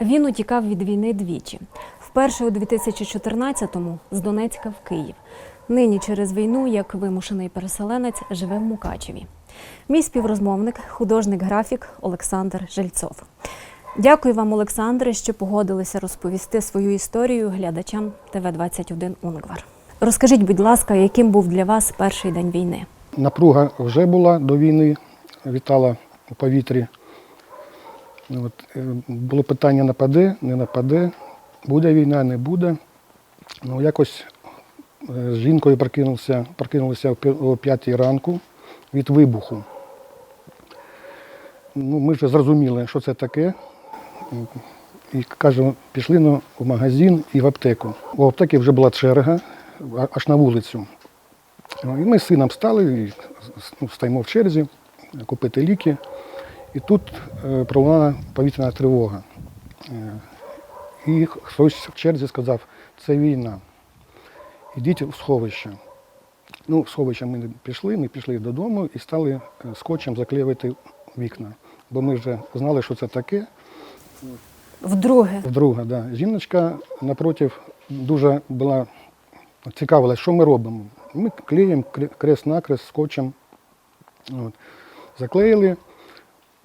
Він утікав від війни двічі. Вперше у 2014-му з Донецька в Київ. Нині через війну, як вимушений переселенець, живе в Мукачеві. Мій співрозмовник, художник-графік Олександр Жильцов. Дякую вам, Олександре, що погодилися розповісти свою історію глядачам ТВ 21 Унгвар. Розкажіть, будь ласка, яким був для вас перший день війни? Напруга вже була до війни, вітала у повітрі. От, е, було питання нападе, не нападе, буде війна, не буде. Ну, якось е, з жінкою прокинувся, прокинулися о п'я- п'ятій ранку від вибуху. Ну, ми вже зрозуміли, що це таке. І кажемо, пішли ну, в магазин і в аптеку. У аптеки вже була черга аж на вулицю. Ну, І ми з сином стали, ну, стоїмо в черзі, купити ліки. І тут е, пролунала повітряна тривога. Е, і хтось в черзі сказав, це війна. Ідіть в сховище. Ну, в сховище ми не пішли, ми пішли додому і стали е, скотчем заклеювати вікна. Бо ми вже знали, що це таке. Вдруге, Вдруге, да. Жіночка напротив дуже була цікавилась, що ми робимо. Ми клеїмо кре- крест-накрест скотчем. От. Заклеїли.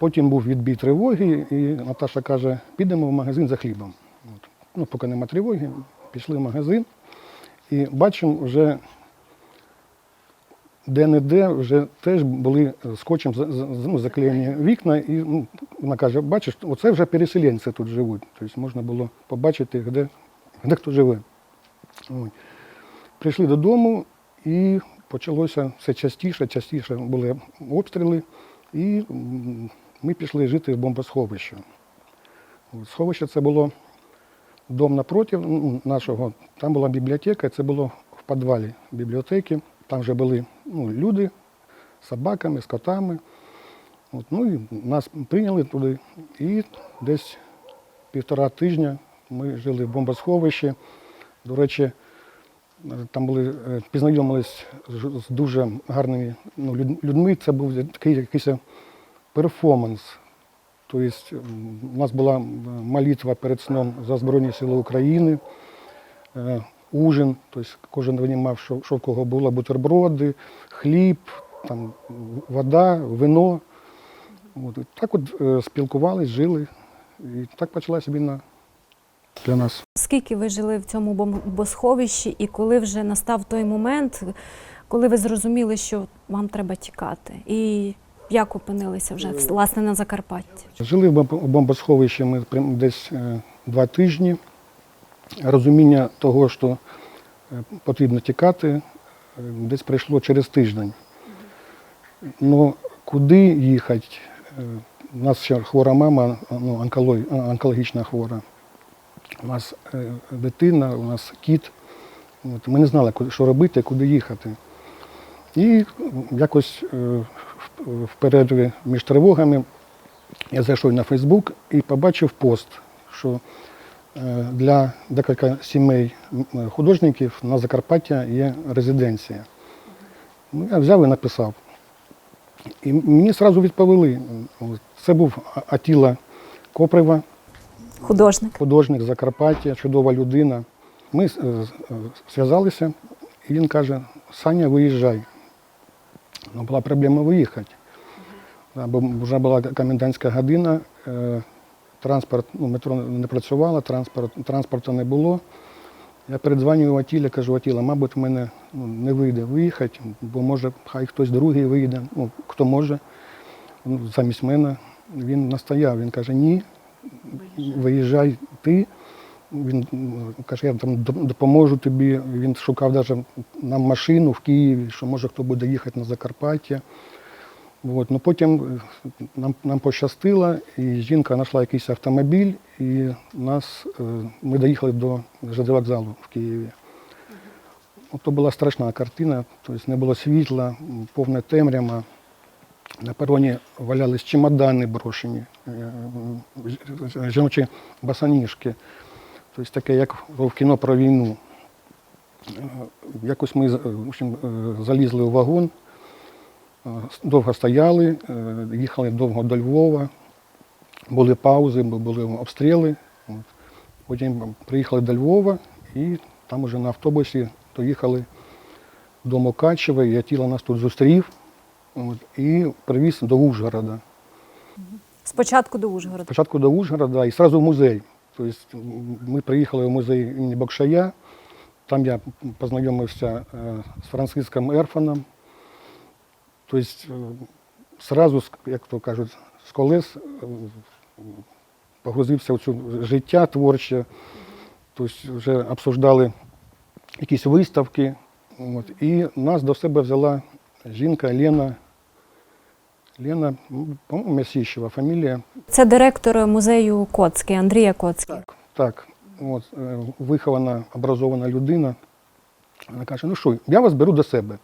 Потім був відбій тривоги, і Наташа каже, підемо в магазин за хлібом. От. Ну, поки нема тривоги, пішли в магазин і бачимо вже де-не-де вже теж були скотчем ну, заклеєні вікна. І ну, вона каже, бачиш, оце вже переселенці тут живуть. Тобто можна було побачити, де, де хто живе. От. Прийшли додому і почалося все частіше, частіше були обстріли, і ми пішли жити в бомбосховище. Сховище це було дом напроти нашого, там була бібліотека, це було в підвалі бібліотеки. Там вже були ну, люди з собаками, з котами. От, ну і нас прийняли туди. І десь півтора тижня ми жили в бомбосховищі. До речі, е, там були, е, познайомились з дуже гарними ну, людьми. Це був такий якийсь перформанс. Тобто м, у нас була молитва перед сном за Збройні Сили України, е, ужин, тобто кожен винімав, що, що в кого було, бутерброди, хліб, там, вода, вино. От, так от е, спілкувались, жили. І так почалася війна для нас. скільки ви жили в цьому бомбосховищі, і коли вже настав той момент, коли ви зрозуміли, що вам треба тікати? І як опинилися вже власне на Закарпатті? Жили в бомбосховищі ми десь е, два тижні. Розуміння того, що е, потрібно тікати, е, десь прийшло через тиждень. Ну, куди їхати? Е, У нас ще хвора мама, ну, онкологічна хвора. У нас е, дитина, у нас кіт. От, ми не знали, що робити, куди їхати. І якось е, в- перерві між тривогами я зайшов на Фейсбук і побачив пост, що е, для декілька сімей художників на Закарпаття є резиденція. Ну, я взяв і написав. І мені одразу відповіли. Це був Атіла Коприва, Художник. художник Закарпаття, чудова людина. Ми е, е, зв'язалися, і він каже: Саня, виїжджай. Ну, була проблема Бо вже була комендантська година, е, транспорт, ну, метро не працювало, транспорт, транспорту не було. Я передзвонюю Атілі, кажу, Атіла, мабуть, в мене ну, не вийде виїхати, бо може хай хтось другий вийде, ну, хто може, ну, замість мене. Він настояв, він каже, ні, виїжджай ти. Він каже, я там допоможу тобі. Він шукав навіть нам машину в Києві, що може хто буде їхати на Закарпаття. От. Ну, потім е, нам, нам пощастило, і жінка знайшла якийсь автомобіль, і нас, е, ми доїхали до вокзалу в Києві. От то була страшна картина, тобто не було світла, повна темрява. На пероні валялись чемодани брошені, е, жіночі басаніжки. Тобто таке, як в кіно про війну. Е, Якось ми в общем, е, залізли у вагон, е, довго стояли, е, їхали довго до Львова, були паузи, були обстріли. Потім приїхали до Львова і там уже на автобусі доїхали до Мукачева, і Атіла нас тут зустрів і привіз до Ужгорода. Спочатку до Ужгорода. Спочатку до Ужгорода і одразу в музей. Тобто м, ми приїхали в музей імені Бокшая, там я познайомився е, з Франциском Ерфаном. Тобто, одразу, як то кажуть, з колес е, погрузився в цю життя творче. Тобто вже обсуждали якісь виставки. От, і нас до себе взяла жінка Лена. Лена, по-моєму, Месіщева фамілія. Це директор музею Коцький, Андрія Коцький. Так, так. От, е, вихована, образована людина. Вона каже, ну що, я вас беру до себе.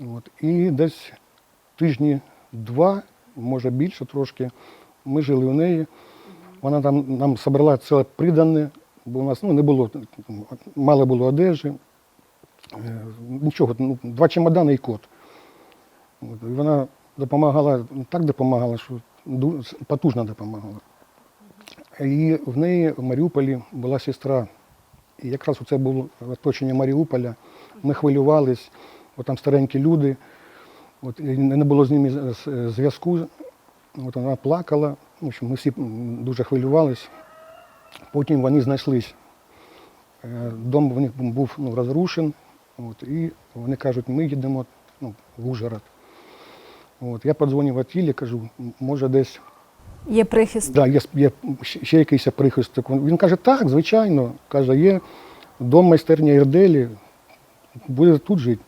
От, і десь тижні два, може більше трошки, ми жили у неї. Вона там нам зібрала ціле придане, бо у нас ну, не було, мало було одежі. Е, Нічого, ну, два чемодани і кот. От, і вона допомагала, так допомагала, що потужно допомагала. І в неї в Маріуполі була сестра. І якраз це було оточення Маріуполя. Ми хвилювались, бо там старенькі люди. От, не було з ними зв'язку. От вона плакала, в общем, ми всі дуже хвилювались. Потім вони знайшлись. Е, Дом в них був ну, розрушен. От, і вони кажуть, ми їдемо ну, в Ужгород. От, я подзвонив Атілі, кажу, може десь Є прихист. Да, є, є ще якийсь прихисток. Він каже, так, звичайно. Каже, є дом майстерня Ірделі, буде тут жити.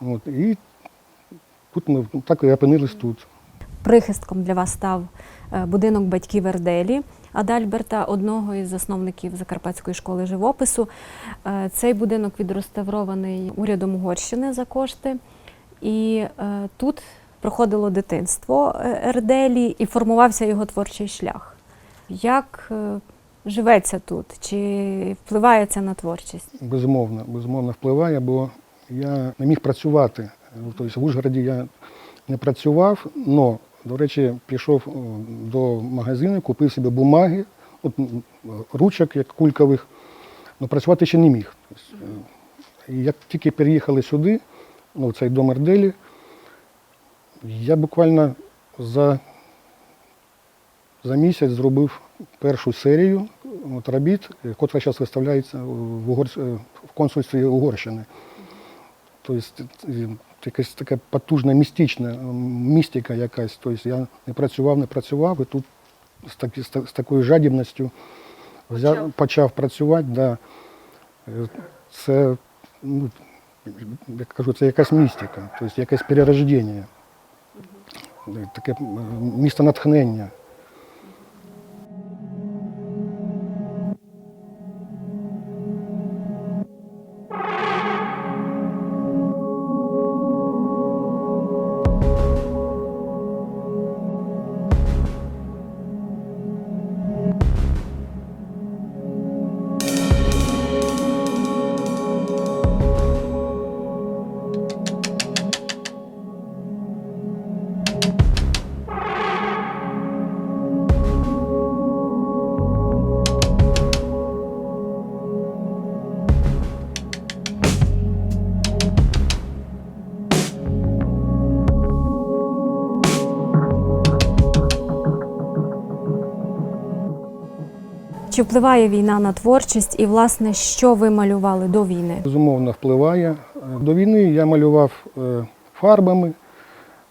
От, і тут ми так і опинились тут. Прихистком для вас став е, будинок батьків Ерделі Адальберта, одного із засновників Закарпатської школи живопису. Е, Цей будинок відреставрований урядом Угорщини за кошти. І е, тут проходило дитинство е, Ерделі і формувався його творчий шлях. Як е, живеться тут? Чи впливає це на творчість? Безумовно, безумовно впливає, бо я не міг працювати. Тобто в Ужгороді я не працював, але, до речі, пішов до магазину, купив собі бумаги, от, ручок, як кулькових, але працювати ще не міг. Тобто, е, як тільки переїхали сюди, ну, в цей дом Ерделі, я буквально за, за місяць зробив першу серію от, робіт, котра зараз виставляється в, Угор... е, в консульстві Угорщини. Тобто е, якась така потужна містична містика якась. Тобто я не працював, не працював, і тут з, таки, з, та- з такою жадібністю взяв, Почав. почав працювати. Да. Е, Це, ну, я кажу, це якась містика, тобто якесь перерождення, таке е, місто натхнення. Чи впливає війна на творчість і, власне, що ви малювали до війни? Безумовно, впливає. До війни я малював е, фарбами.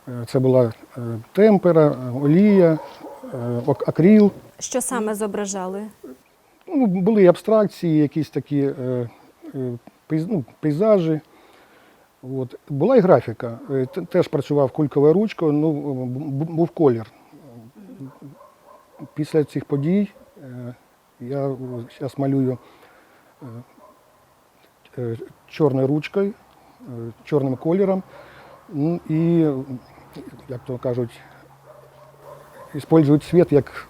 Е, Це була е, темпера, олія, ак- акрил. Що саме зображали? Ну, були абстракції, якісь такі ну, пейзажі. От. Була і графіка. Теж працював кульковою ручкою, ну, був колір. Після цих подій я зараз малюю е, е, чорною ручкою, е, чорним кольором. Ну, і, як то кажуть, використовують світ як,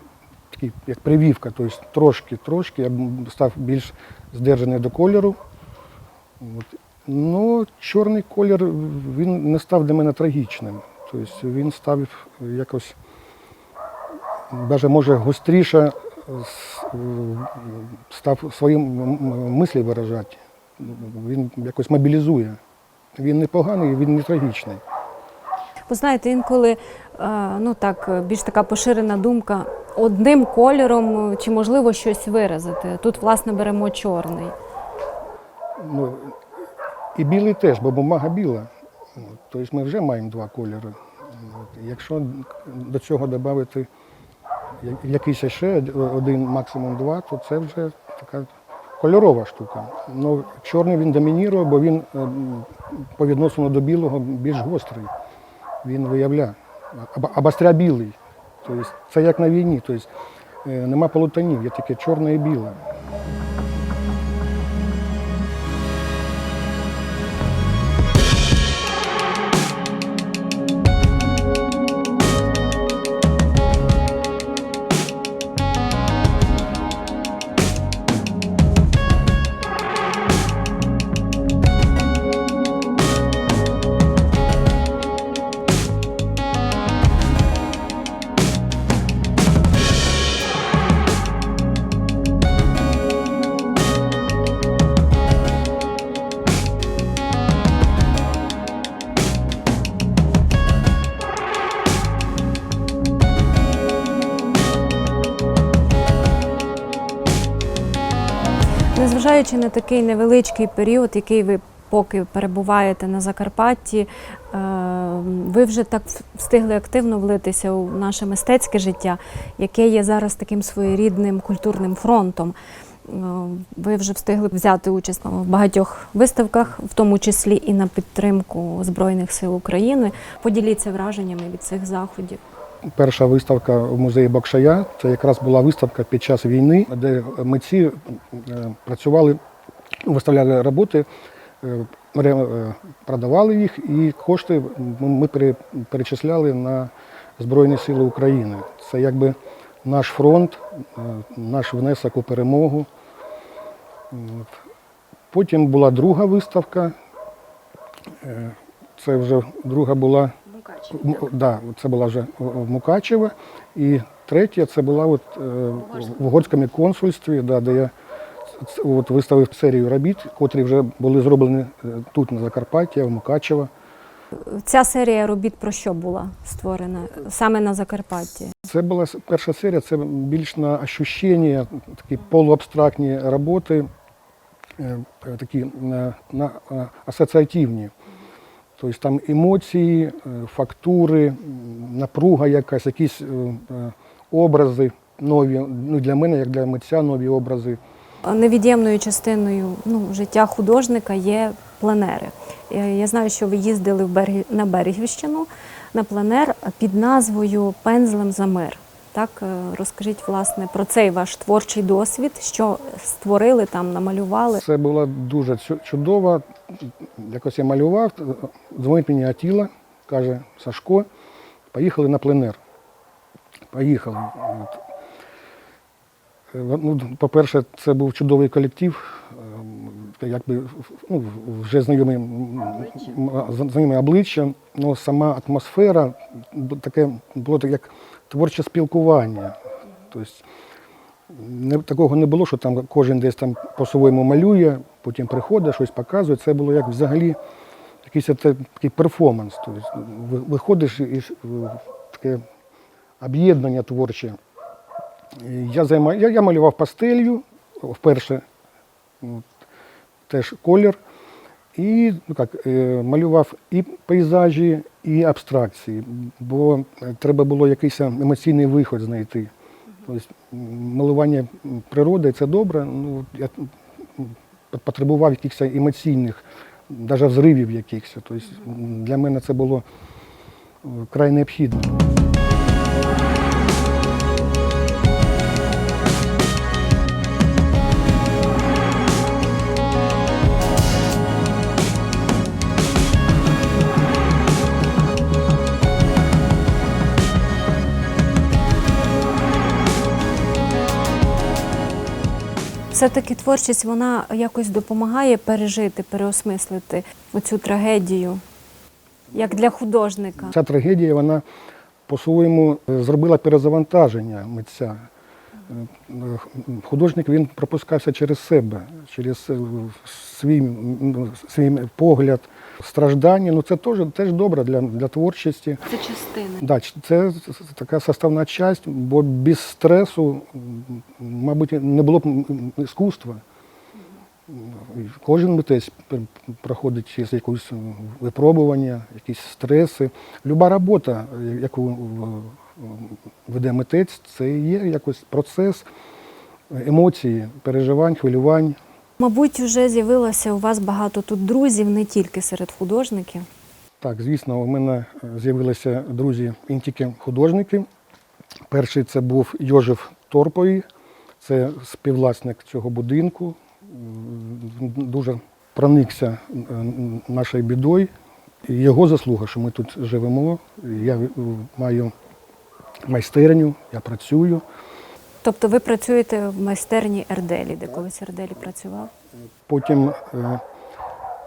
такий, як прививка, тобто трошки, трошки, я став більш здержаний до кольору. От. Ну, чорний колір він не став для мене трагічним. Тобто він став якось, навіть може гостріше став свої мислі виражати. Він якось мобілізує. Він не поганий, він не трагічний. Ви знаєте, інколи е, ну так більш така поширена думка одним кольором е, чи можливо щось виразити. Тут, власне, беремо чорний. Ну, і білий теж, бо бумага біла. Тобто ми вже маємо два кольори. Якщо до цього додати якийсь ще один, максимум два, то це вже така кольорова штука. Ну, чорний він домінірує, бо він е, по відносину до білого більш гострий. Він виявляє. Абастря білий. Тобто це як на війні. Тобто, нема полутанів, є тільки чорне і біле. Незважаючи на такий невеличкий період, який ви поки перебуваєте на Закарпатті, е, ви вже так встигли активно влитися у наше мистецьке життя, яке є зараз таким своєрідним культурним фронтом. Е, Ви вже встигли взяти участь в багатьох виставках, в тому числі і на підтримку Збройних сил України. Поділіться враженнями від цих заходів. Перша виставка в музеї Бакшая це якраз була виставка під час війни, де митці е, працювали, виставляли роботи, е, е, продавали їх, і кошти ми перечисляли на Збройні Сили України. Це якби наш фронт, наш внесок у перемогу. Потім була друга виставка. Це вже друга була М- Да, це була вже в Мукачево. І третя це була от, е, в угорському консульстві, да, де я от, виставив серію робіт, котрі вже були зроблені е, тут, на Закарпатті, в Мукачево. Ця серія робіт про що була створена саме на Закарпатті? Це була перша серія, це більш на ощущення, такі полуабстрактні роботи, е, е, такі на, на е, асоціативні. Тобто там емоції, е, фактури, напруга якась, якісь е, е, образи нові. Ну, для мене, як для митця, нові образи. Невід'ємною частиною ну, життя художника є пленери. Е, Я знаю, що ви їздили в Бергі- на Берегівщину на пленер під назвою Пензлем за мир. Так, розкажіть власне про цей ваш творчий досвід, що створили там, намалювали. Це була дуже чудова. Якось я малював, дзвонить мені Атіла, каже Сашко, поїхали на пленер. Поїхали. Ну, по-перше, це був чудовий колектив, е, якби ну, вже знайомі, м, обличчя, але сама атмосфера таке було як творче спілкування. Тобто, не, такого не було, що там кожен десь там по-своєму малює, потім приходить, щось показує. Це було як взагалі якийсь такий перформанс. Тобто, виходиш і е, таке об'єднання творче. Я, займа... я, я малював пастелью вперше, теж колір. І ну, як, е, малював і пейзажі, і абстракції, бо е, треба було якийсь емоційний виход знайти. Тобто малювання природи це добре. Ну, я потребував якихось емоційних, навіть взривів якихось. Тобто для мене це було е, край необхідно. Все-таки творчість вона якось допомагає пережити, переосмислити оцю трагедію, як для художника. Ця трагедія вона по-своєму зробила перезавантаження митця. Е, Художник він пропускався через себе, через е, свій, свій погляд, страждання. Ну це теж, теж добре для, для творчості. Це частини. Да, це така составна часть, бо без стресу, мабуть, не було б іскусства. Кожен митець проходить через якусь випробування, якісь стреси. Люба робота, е, яку веде митець, це і є якось процес емоції, переживань, хвилювань. Мабуть, вже з'явилося у вас багато тут друзів, не тільки серед художників. Так, звісно, у мене е, з'явилися друзі не тільки художники. Перший це був Йожев Торповий, це співвласник цього будинку. Дуже проникся е, нашою бідою. Його заслуга, що ми тут живемо. Я е, маю майстерню, я працюю. Тобто ви працюєте в майстерні Ерделі, де колись Ерделі працював? Потім е,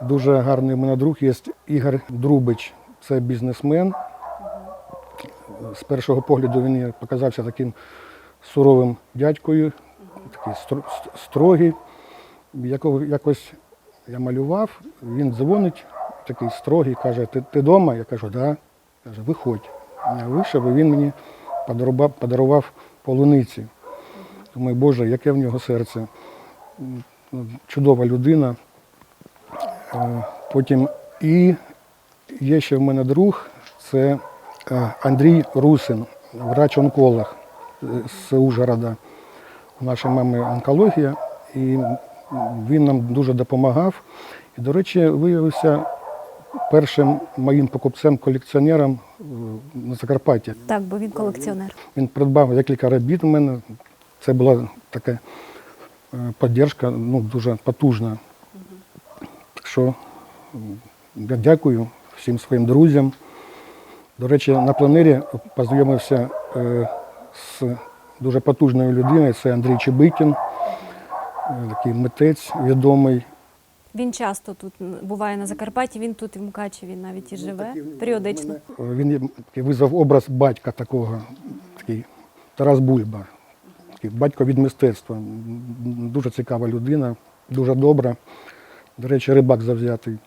дуже гарний у мене друг є Ігор Друбич, це бізнесмен. З першого погляду він показався таким суровим дядькою, такий строгий. Якого якось я малював, він дзвонить, такий строгий, каже, ти, ти вдома? Я кажу, да. Каже, виходь. Я вийшов, і він мені подарував, полуниці. Думаю, Боже, яке в нього серце. Чудова людина. Е, Потім і є ще в мене друг, це е, Андрій Русин, врач-онколог е, з Ужгорода. У нашої мами онкологія, і він нам дуже допомагав. І, до речі, виявився першим моїм покупцем-колекціонером на Закарпатті. Так, бо він колекціонер. Він придбав декілька робіт у мене. Це була така е, підтримка, ну, дуже потужна. Так що я дякую всім своїм друзям. До речі, на планері познайомився е, з дуже потужною людиною, це Андрій Чебикін, е, такий митець відомий. Він часто тут буває на Закарпатті, він тут і в Мукачеві навіть і живе періодично. Він визвав образ батька такого, такий Тарас Бульба, такий батько від мистецтва. Дуже цікава людина, дуже добра. До речі, рибак завзятий.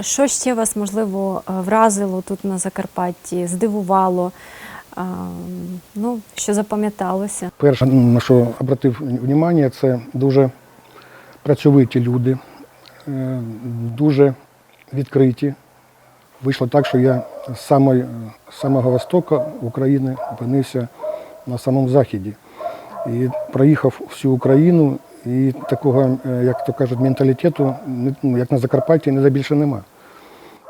Що ще вас можливо е, вразило тут на Закарпатті, здивувало? Ну, що запам'яталося? Перше, на що обратив увагу, це дуже працьовиті люди, е, дуже відкриті. Вийшло так, що я з самого востоку України опинився на самому заході. І проїхав всю Україну, і такого, е, як то кажуть, менталітету, ну, як на Закарпатті, ніде більше нема.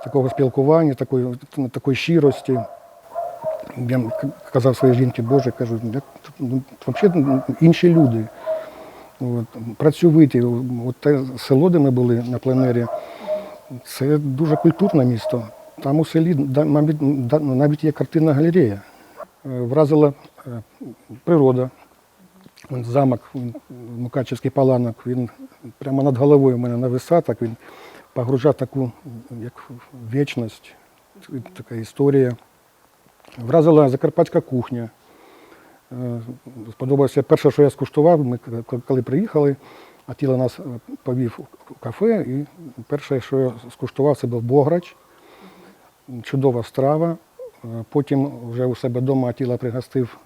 Такого спілкування, такої, такої щирості. Я казав своїй жінці, Боже, кажу, як ну, взагалі інші люди. От, працьовиті. От те село, де ми були на пленері, це дуже культурне місто. Там у селі да- навіть є картинна галерея. Е, Вразила е, природа. Замок, він, Мукачевський паланок, він прямо над головою у мене нависав, так він погружав таку, як вічність, така історія. Вразила закарпатська кухня. Е, Сподобалося перше, що я скуштував, ми коли приїхали, Атіла нас е, повів у кафе, і перше, що я скуштував, це був бограч, чудова страва. Е, Потім вже у себе вдома Атіла пригостив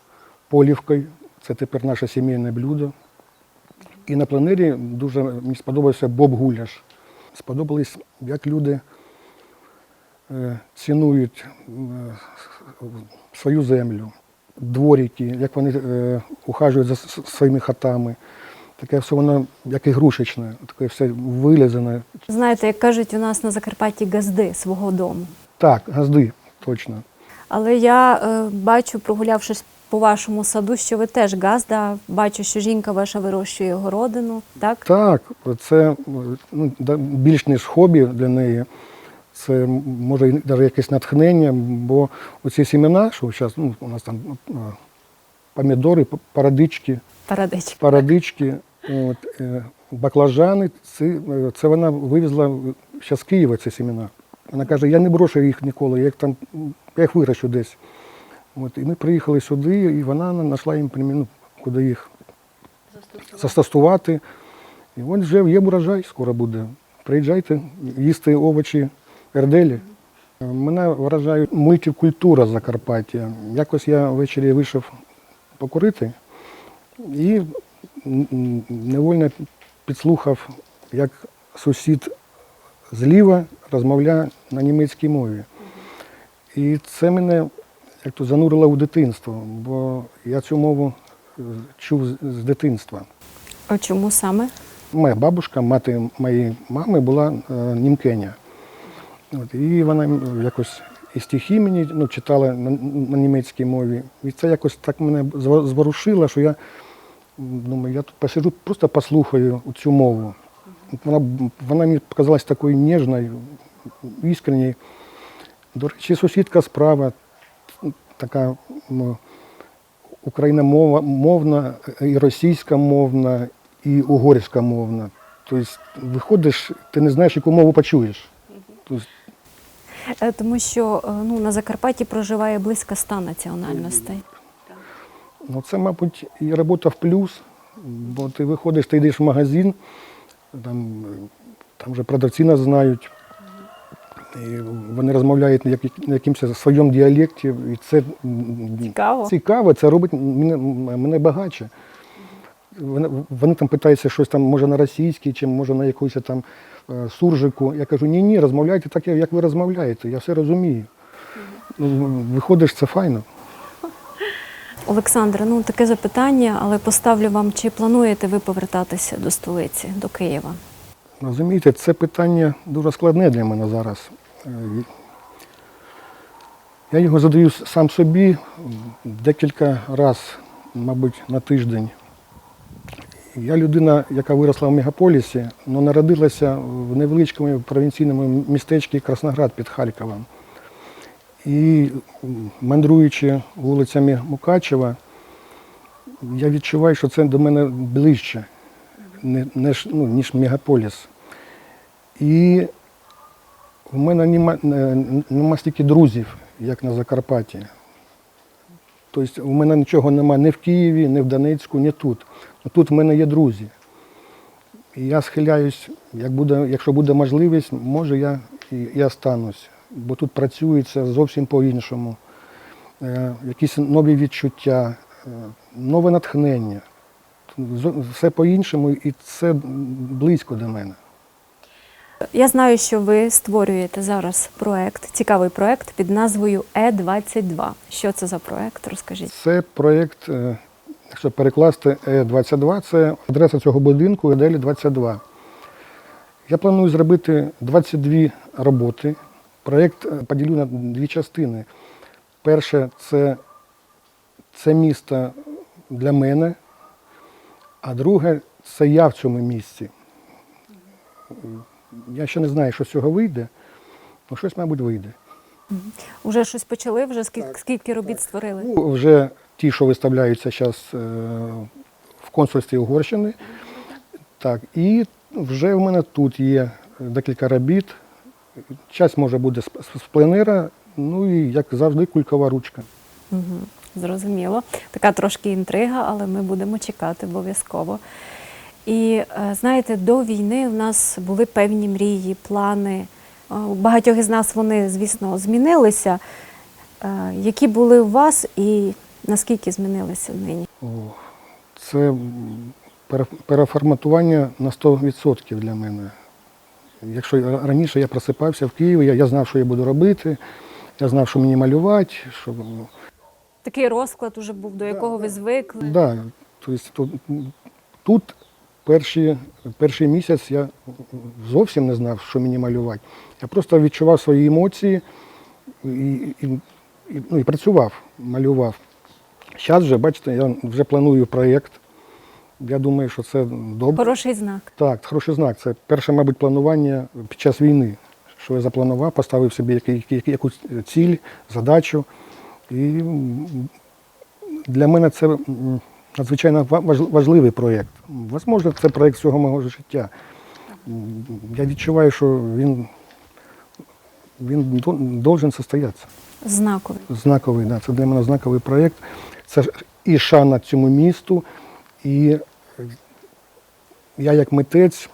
полівкою, це тепер наше сімейне блюдо. І на планері дуже мені сподобався Боб Гуляш. Сподобались, як люди е, цінують е, свою землю, дворики, як вони е, ухажують за своїми хатами. Таке все воно як ігрушечне, таке все вилізане. Знаєте, як кажуть, у нас на Закарпатті газди свого дому. Так, газди, точно. Але я бачу, прогулявшись по вашому саду, що ви теж газда. Бачу, що жінка ваша вирощує городину, так? Так, це ну, більш ніж хобі для неї. Це може навіть якесь натхнення, бо оці семена, що зараз ну, у нас там помідори, п- парадички, парадички, от, е, баклажани, це, це вона вивезла ще з Києва ці семена. Вона каже, я не брошу їх ніколи, я їх там я їх вирощу десь. От, і ми приїхали сюди, і вона знайшла їм примі- ну, куди їх застосувати. І от вже є урожай, скоро буде. Приїжджайте, їсти овочі, ерделі. Мене вражає мультикультура Закарпаття. Якось я ввечері вийшов покурити і невольно підслухав, як сусід зліва розмовляє на німецькій мові. І це мене як то занурило в дитинство, бо я цю мову е, чув з- дитинства. А чому саме? Моя бабушка, мати моєї мами, була е, німкеня. От, і вона якось і стихи мені ну, читала на, на німецькій мові. І це якось так мене зворушило, що я думаю, я тут посиджу, просто послухаю цю мову. Вона, вона мені показалась такою ніжною, іскренньою. До речі, сусідка справа така ну, україномовна, і російська мовна, і угорська мовна. Тобто виходиш, ти не знаєш, яку мову почуєш. Тобто, Е, Тому що е, ну, на Закарпатті проживає близько ста національностей. ну, це, мабуть, і робота в плюс, бо ти виходиш, ти йдеш в магазин, там, е, там вже продавці нас знають. І вони розмовляють на як- на якимось своєму діалекті, і це Цікаво. цікаво, це робить мене, мене багатше. Вони, вони там питаються щось там, може на російській, чи може на якусь там е, суржику. Я кажу, ні, ні, розмовляйте так, як ви розмовляєте, я все розумію. Ну, виходиш, це файно. Олександре, ну таке запитання, але поставлю вам, чи плануєте ви повертатися до столиці, до Києва? Розумієте, це питання дуже складне для мене зараз. Я його задаю сам собі декілька разів, мабуть, на тиждень. Я людина, яка виросла в мегаполісі, але народилася в невеличкому провінційному містечку Красноград під Харковом. І мандруючи вулицями Мукачева, я відчуваю, що це до мене ближче, ну, ніж мегаполіс. І в мене нема, нема стільки друзів, як на Закарпатті. Тобто у мене нічого нема ні в Києві, ні в Донецьку, ні тут. Ну, Тут в мене є друзі. І я схиляюсь, як буде, якщо буде можливість, може я і, і останусь. Бо тут працюється зовсім по-іншому. Е, якісь нові відчуття, е, нове натхнення. Все по-іншому, і це близько до мене. Я знаю, що ви створюєте зараз проект, цікавий проект під назвою Е22. Що це за проект? Розкажіть. Це проєкт, е, якщо перекласти Е22, це адреса цього будинку Еделі 22. Я планую зробити 22 роботи. Проєкт е, поділю на дві частини. Перше це, це місто для мене, а друге це я в цьому місці. Я ще не знаю, що з цього вийде, але щось, мабуть, вийде. Уже щось почали? Вже скільки, скільки робіт створили? Ну, вже ті, що виставляються зараз в консульстві Угорщини. Так, і вже в мене тут є декілька робіт. Час може буде з пленера, ну і як завжди, кулькова ручка. Угу, зрозуміло. Така трошки інтрига, але ми будемо чекати обов'язково. І е, знаєте, до війни в нас були певні мрії, плани. Е, У багатьох із нас вони, звісно, змінилися. Е, Які були у вас і наскільки змінилися нині? Це переформатування на 100% для мене. Якщо раніше я просипався в Києві, я, знав, що я буду робити, я знав, що мені малювати, що Такий розклад уже був, до якого ви звикли. Да, тобто тут перші, перший місяць я зовсім не знав, що мені малювати. Я просто відчував свої емоції і, і, і, ну, і працював, малював. Зараз вже, бачите, я вже планую проєкт. Я думаю, що це добре. Хороший знак. Так, хороший знак. Це перше, мабуть, планування під час війни. Що я запланував, поставив собі якусь ціль, задачу. І для мене це надзвичайно ва- важливий проєкт. Можливо, це проєкт всього мого життя. Я відчуваю, що він, він должен состоятися. Знаковий. Знаковий, да, це для мене знаковий проєкт. Це і шана цьому місту, і я як митець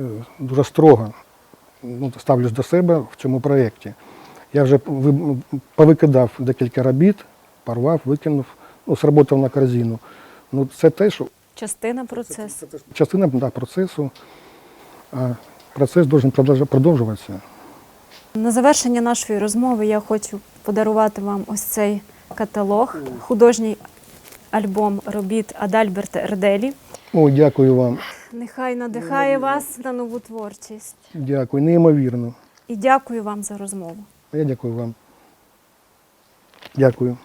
е, дуже строго ну, ставлюсь до себе в цьому проєкті. Я вже повикидав декілька робіт, порвав, викинув, ну, сработав на корзину. Ну, це те, що Частина процесу. частина да, процесу, а процес должен продовж- продовжуватися. На завершення нашої розмови я хочу подарувати вам ось цей каталог, художній альбом робіт Адальберта Ерделі. О, дякую вам. Нехай надихає вас на нову творчість. Дякую, неймовірно. І дякую вам за розмову. Я дякую вам. Дякую.